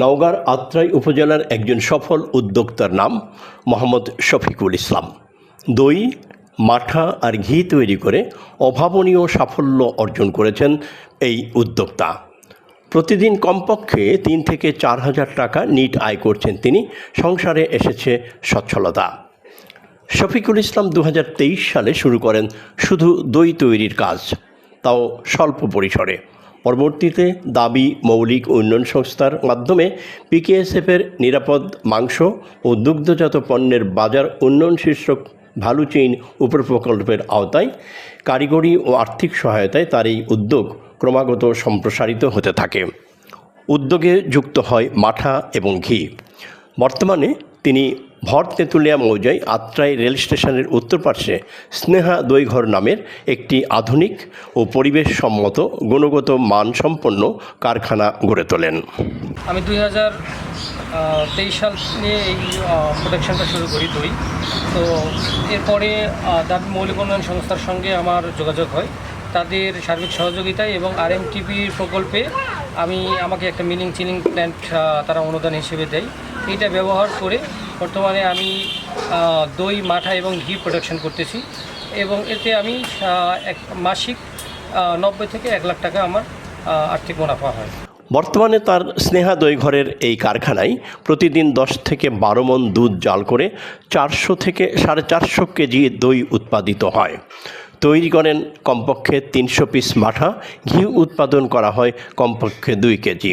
নওগাঁর আত্রাই উপজেলার একজন সফল উদ্যোক্তার নাম মোহাম্মদ শফিকুল ইসলাম। দই, মাঠা আর ঘি তৈরি করে অভাবনীয় সাফল্য অর্জন করেছেন এই উদ্যোক্তা। প্রতিদিন কমপক্ষে তিন থেকে চার হাজার টাকা নিট আয় করছেন তিনি। সংসারে এসেছে সচ্ছলতা। শফিকুল ইসলাম দু হাজার তেইশ সালে শুরু করেন শুধু দই তৈরির কাজ, তাও স্বল্প পরিসরে। পরবর্তীতে দাবি মৌলিক উন্নয়ন সংস্থার মাধ্যমে পিকেএসএফের নিরাপদ মাংস ও দুগ্ধজাত পণ্যের বাজার উন্নয়ন শীর্ষক ভ্যালু চেইন উপপ্রকল্পের আওতায় কারিগরি ও আর্থিক সহায়তায় তার এই উদ্যোগ ক্রমাগত সম্প্রসারিত হতে থাকে। উদ্যোগে যুক্ত হয় মাঠা এবং ঘি। বর্তমানে তিনি ভর তেঁতুলিয়া মৌজায় আত্রাই রেল স্টেশনের উত্তর পার্শ্বে স্নেহা দৈঘর নামের একটি আধুনিক ও পরিবেশ সম্মত গুণগত মানসম্পন্ন কারখানা গড়ে তোলেন। আমি দুই হাজার তেইশ সাল নিয়ে এই প্রোডাকশনটা শুরু করি দই। তো এরপরে দাবি মৌলিক উন্নয়ন সংস্থার সঙ্গে আমার যোগাযোগ হয়। তাদের সার্বিক সহযোগিতায় এবং আর এম প্রকল্পে আমি, আমাকে একটা মিলিং চিলিং প্ল্যান্ট তারা অনুদান হিসেবে দেয়। এইটা ব্যবহার করে বর্তমানে আমি দই, মাঠা এবং ঘি প্রোডাকশন করতেছি এবং এতে আমি এক মাসিক নব্বই থেকে এক লাখ টাকা আমার আর্থিক মুনাফা হয়। বর্তমানে তার স্নেহা দইঘরের এই কারখানায় প্রতিদিন দশ থেকে বারো মন দুধ জাল করে চারশো থেকে সাড়ে চারশো কেজি দই উৎপাদিত হয়। তৈরি করেন কমপক্ষে তিনশো পিস মাঠা, ঘি উৎপাদন করা হয় কমপক্ষে দুই কেজি।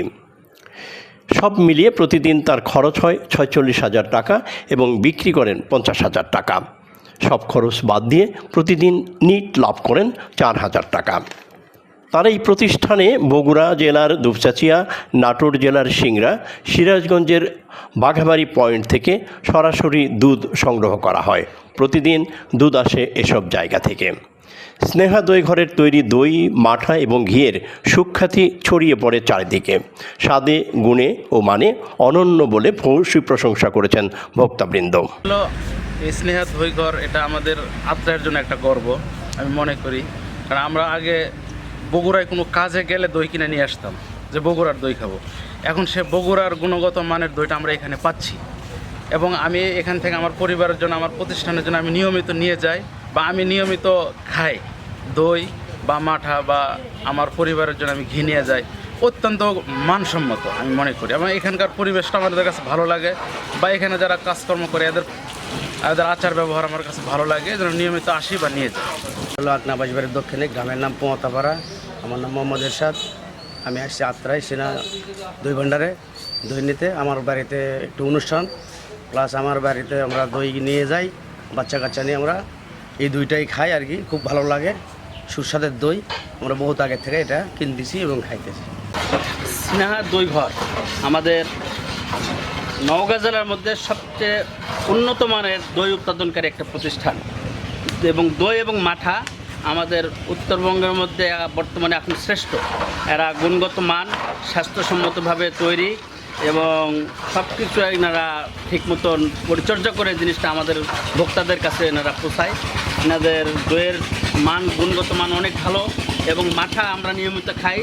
সব মিলিয়ে প্রতিদিন তার খরচ হয় ছয়চল্লিশ হাজার টাকা এবং বিক্রি করেন পঞ্চাশ হাজার টাকা। সব খরচ বাদ দিয়ে প্রতিদিন নিট লাভ করেন চার হাজার টাকা। তার এই প্রতিষ্ঠানে বগুড়া জেলার দুপচাচিয়া, নাটোর জেলার সিংড়া, সিরাজগঞ্জের বাঘাবাড়ি পয়েন্ট থেকে সরাসরি দুধ সংগ্রহ করা হয়। প্রতিদিন দুধ আসে এসব জায়গা থেকে। স্নেহা দই ঘরের তৈরি দই, মাঠা এবং ঘিয়ের সুখ্যাতি ছড়িয়ে পড়ে চারিদিকে। স্বাদে, গুণে ও মানে অনন্য বলে ভূয়সী প্রশংসা করেছেন ভক্তাবৃন্দ। স্নেহা দইঘর এটা আমাদের আত্মার জন্য একটা গর্ব, আমি মনে করি। কারণ আমরা আগে বগুড়ায় কোনো কাজে গেলে দই কিনে নিয়ে আসতাম, যে বগুড়ার দই খাব। এখন সে বগুড়ার গুণগত মানের দইটা আমরা এখানে পাচ্ছি। এবং আমি এখান থেকে আমার পরিবারের জন্য, আমার প্রতিষ্ঠানের জন্য আমি নিয়মিত নিয়ে যাই। বা আমি নিয়মিত খাই, দই বা মাঠা বা আমার পরিবারের জন্য আমি ঘি নিয়ে যাই, অত্যন্ত মানসম্মত আমি মনে করি। এবং এখানকার পরিবেশটা আমাদের কাছে ভালো লাগে বা এখানে যারা কাজকর্ম করে, এদের এদের আচার ব্যবহার আমার কাছে ভালো লাগে যেন নিয়মিত আসি বা নিয়ে যাই। হলো আকনাবাস বাড়ির দক্ষিণে গ্রামের নাম পোমতাপাড়া আমার নাম মোহাম্মদ এরশাদ। আমি আসছি আত্রাই সেনা দই ভাণ্ডারে দই নিতে। আমার বাড়িতে একটু অনুষ্ঠান, প্লাস আমার বাড়িতে আমরা দই নিয়ে যাই বাচ্চা কাচ্চা নিয়ে আমরা। এই দুইটাই খাই আর কি, খুব ভালো লাগে। সুস্বাদের দই, আমরা বহুত আগে থেকে এটা কিনতেছি এবং খাইতেছি। স্নেহা দই ঘর আমাদের নওগাঁ জেলার মধ্যে সবচেয়ে উন্নত মানের দই উৎপাদনকারী একটা প্রতিষ্ঠান। এবং দই এবং মাঠা আমাদের উত্তরবঙ্গের মধ্যে বর্তমানে এখন শ্রেষ্ঠ। এরা গুণগত মান, স্বাস্থ্যসম্মতভাবে তৈরি এবং সব কিছু এনারা ঠিক মতন পরিচর্যা করে জিনিসটা আমাদের ভোক্তাদের কাছে এনারা পোষায় এনাদের দইয়ের মান, গুণগত মান অনেক ভালো এবং মাঠা আমরা নিয়মিত খাই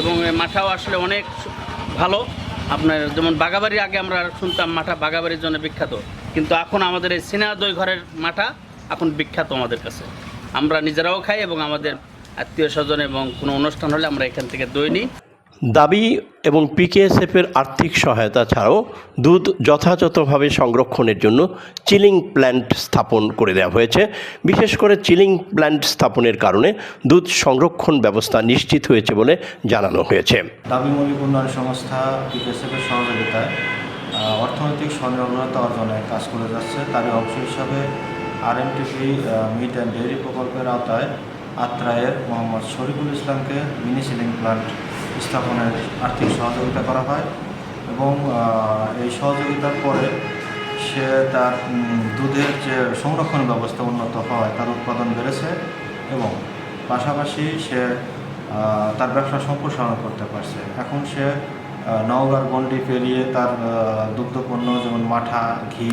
এবং মাঠাও আসলে অনেক ভালো। আপনার যেমন বাগাবাড়ি আগে আমরা শুনতাম মাঠা বাগাবাড়ির জন্য বিখ্যাত। কিন্তু এখন আমাদের এই সিনা দই ঘরের মাঠা এখন বিখ্যাত আমাদের কাছে। আমরা নিজেরাও খাই এবং আমাদের আত্মীয় স্বজন এবং কোনো অনুষ্ঠান হলে আমরা এখান থেকে দই নিই। দাবি এবং পিকেএসএফের আর্থিক সহায়তা ছাড়াও দুধ যথাযথভাবে সংরক্ষণের জন্য চিলিং প্ল্যান্ট স্থাপন করে দেওয়া হয়েছে। বিশেষ করে চিলিং প্ল্যান্ট স্থাপনের কারণে দুধ সংরক্ষণ ব্যবস্থা নিশ্চিত হয়েছে বলে জানানো হয়েছে। দাবি মৌলিক উন্নয়ন সংস্থা বিকেএসএফের সহযোগিতায় অর্থনৈতিক স্বনির্ভরতা অর্জনে কাজ করে যাচ্ছে। তারই অংশ হিসাবে আরএমটিপি মিট অ্যান্ড ডেয়ারি প্রকল্পের আওতায় আত্রায়ের মোহাম্মদ শরীফুল ইসলামকে মিনি সিলিং প্লান্ট স্থাপনের আর্থিক সহযোগিতা করা হয় এবং এই সহযোগিতার পরে সে তার দুধের যে সংরক্ষণ ব্যবস্থা উন্নত হয় তার উৎপাদন বেড়েছে এবং পাশাপাশি সে তার ব্যবসা সম্প্রসারণ করতে পারছে। এখন সে নওগাঁর গণ্ডি পেরিয়ে তার দুগ্ধপণ্য যেমন মাঠা, ঘি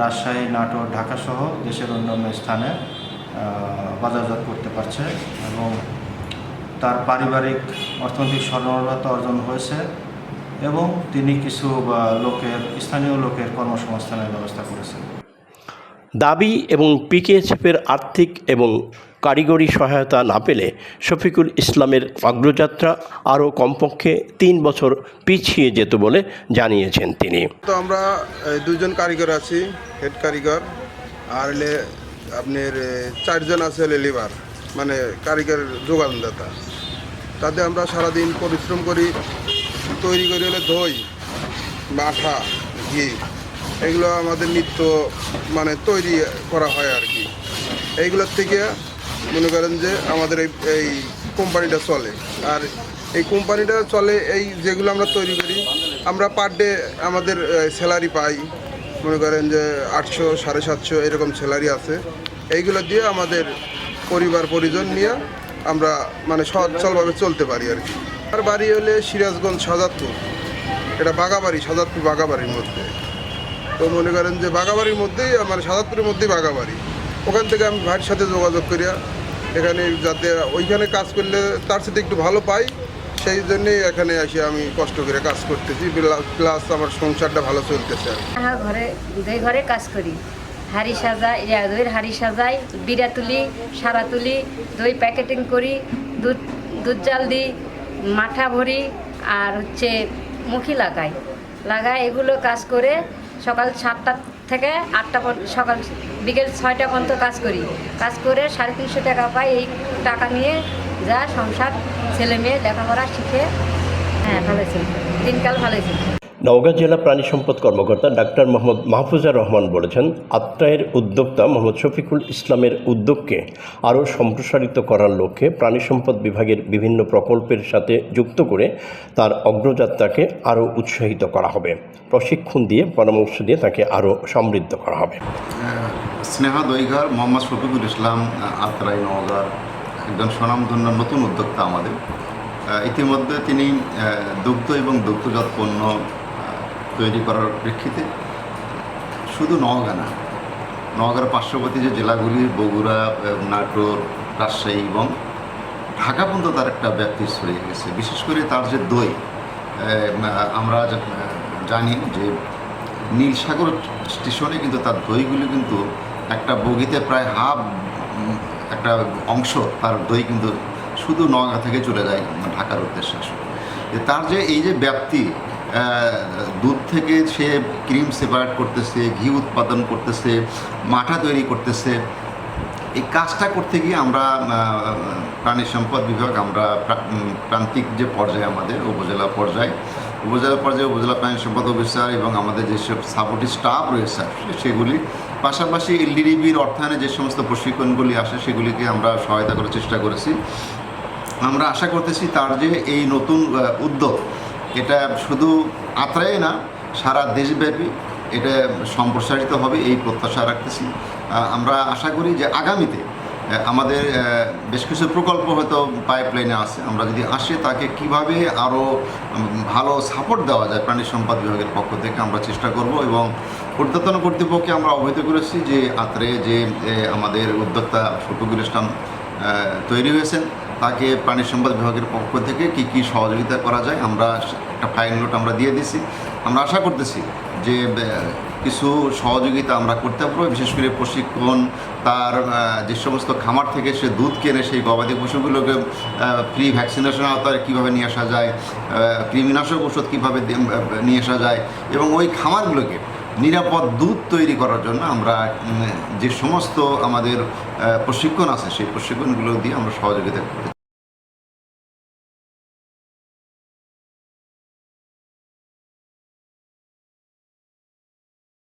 রাজশাহী, নাটোর, ঢাকা সহ দেশের অন্যান্য স্থানে বাজারজাত করতে পারছে এবং তার পারিবারিক অর্থনৈতিক স্বনির্ভরতা অর্জন হয়েছে এবং তিনি কিছু লোকের স্থানীয় লোকের কর্মসংস্থানের ব্যবস্থা করেছেন। দাবি এবং পিকেএসএফের আর্থিক এবং কারিগরি সহায়তা না পেলে শফিকুল ইসলামের অগ্রযাত্রা আরও কমপক্ষে তিন বছর পিছিয়ে যেত বলে জানিয়েছেন তিনি। তো আমরা দুজন কারিগর আছি হেড কারিগর আর আপনার চারজন আছে লিভার মানে কারিগর যোগানদাতা। তাতে আমরা সারাদিন পরিশ্রম করি, তৈরি করি হলে দই মাঠা ঘি, এগুলো আমাদের নিত্য মানে তৈরি করা হয় আর কি। এইগুলোর থেকে মনে করেন যে আমাদের এই এই কোম্পানিটা চলে। আর এই কোম্পানিটা চলে, এই যেগুলো আমরা তৈরি করি, আমরা পার ডে আমাদের স্যালারি পাই। মনে করেন যে আটশো, সাড়ে সাতশো এরকম স্যালারি আছে। এইগুলো দিয়ে আমাদের পরিবার, পরিজন নিয়ে আমরা মানে সচ্ছলভাবে চলতে পারি আর কি। আর বাড়ি হলে সিরাজগঞ্জ সাজাদপুর। এটা বাগাবাড়ি, সাজাদপুর বাগাবাড়ির মধ্যে। তো মনে করেন যে বাগাবাড়ির মধ্যেই, আমার সাজাদপুরের মধ্যেই বাগাবাড়ি। ওখান থেকে আমি ভাইয়ের সাথে যোগাযোগ করিয়া এখানে যাতে ওইখানে কাজ করলে তার সাথে একটু ভালো পাই, সেই জন্যেই এখানে এসে আমি কষ্ট করে কাজ করতেছি। প্লাস আমার সংসারটা ভালো চলতেছে আর ঘরে ঘরে কাজ করি। হাড়ি সাজাই ইয়া, দইয়ের হাড়ি সাজাই বিড়া তুলি সারা তুলি দই প্যাকেটিং করি দুধ দুধ জাল দিই মাঠা ভরি আর হচ্ছে মুখি লাগাই। লাগাই এগুলো কাজ করে সকাল সাতটা থেকে আটটা সকাল বিকেল ছয়টা পর্যন্ত কাজ করি। কাজ করে সাড়ে তিনশো টাকা পাই এই টাকা নিয়ে যা সংসার ছেলে মেয়ে লেখাপড়া শিখে হ্যাঁ ভালো ছিল দিনকাল ভালো ছিল নওগাঁ জেলা প্রাণী সম্পদ কর্মকর্তা ডাক্তার মোহাম্মদ মাহফুজা রহমান বলেছেন আত্রায়ের উদ্যোক্তা মোহাম্মদ শফিকুল ইসলামের উদ্যোগকে আরও সম্প্রসারিত করার লক্ষ্যে প্রাণী সম্পদ বিভাগের বিভিন্ন প্রকল্পের সাথে যুক্ত করে তার অগ্রযাত্রাকে আরও উৎসাহিত করা হবে। প্রশিক্ষণ দিয়ে, পরামর্শ দিয়ে তাকে আরও সমৃদ্ধ করা হবে। স্নেহা দইঘর মোহাম্মদ শফিকুল ইসলাম, আত্রাই নওগাঁর একজন স্বনামধন্য নতুন উদ্যোক্তা আমাদের। ইতিমধ্যে তিনি দুগ্ধ এবং দুগ্ধজাত পণ্য তৈরি করার প্রেক্ষিতে শুধু নওগাঁ না নওগাঁর পার্শ্ববর্তী যে জেলাগুলি, বগুড়া নাটোর রাজশাহী এবং ঢাকা পর্যন্ত তার একটা ব্যাপ্তি ছড়িয়ে গেছে। বিশেষ করে তার যে দই আমরা জানি যে নীলসাগর স্টেশনে কিন্তু তার দইগুলি কিন্তু একটা বগিতে প্রায় হাফ একটা অংশ তার দই কিন্তু শুধু নওগাঁ থেকে চলে যায় ঢাকার উদ্দেশ্যে। তার যে এই যে ব্যাপ্তি দুধ থেকে সে ক্রিম সেপারেট করতেছে, ঘি উৎপাদন করতেছে, মাঠা তৈরি করতেছে। এই কাজটা করতে গিয়ে আমরা প্রাণী সম্পদ বিভাগ, আমরা প্রান্তিক যে পর্যায়ে আমাদের, উপজেলা পর্যায়ে উপজেলা পর্যায়ে উপজেলা প্রাণী সম্পদ অফিসার এবং আমাদের যেসব সাপোর্টিভ স্টাফ রয়েছে সেগুলি, পাশাপাশি এলডিডিবির অর্থায়নে যে সমস্ত প্রশিক্ষণগুলি আসে, সেগুলিকে আমরা সহায়তা করার চেষ্টা করেছি। আমরা আশা করতেছি তার যে এই নতুন উদ্যোগ এটা শুধু আত্রায় না, সারা দেশব্যাপী এটা সম্প্রসারিত হবে, এই প্রত্যাশা রাখতেছি। আমরা আশা করি যে আগামীতে আমাদের বেশ কিছু প্রকল্প হয়তো পাইপলাইনে আছে। আমরা যদি আসে, তাকে কীভাবে আরও ভালো সাপোর্ট দেওয়া যায় প্রাণী সম্পদ বিভাগের পক্ষ থেকে, আমরা চেষ্টা করব এবং ঊর্ধ্বতন কর্তৃপক্ষকে আমরা অবহিত করেছি যে আত্রে যে আমাদের উদ্যোক্তা শফিকুল ইসলাম তৈরি হয়েছেন। তাকে প্রাণী সম্পদ বিভাগের পক্ষ থেকে কি কি সহযোগিতা করা যায়, আমরা একটা ফাইল নোট আমরা দিয়ে দিছি। আমরা আশা করতেছি যে কিছু সহযোগিতা আমরা করতে পারব, বিশেষ করে প্রশিক্ষণ, তার যে সমস্ত খামার থেকে সে দুধ কেনে সেই গবাদি পশুগুলোকে ফ্রি ভ্যাকসিনেশন আওতায় কীভাবে নিয়ে আসা যায় কৃমিনাশক ওষুধ কীভাবে নিয়ে আসা যায় এবং ওই খামারগুলোকে নিরাপদ দুধ তৈরি করার জন্য আমরা যে সমস্ত আমাদের প্রশিক্ষণ আছে, সেই প্রশিক্ষণগুলো দিয়ে আমরা সহযোগিতা করতে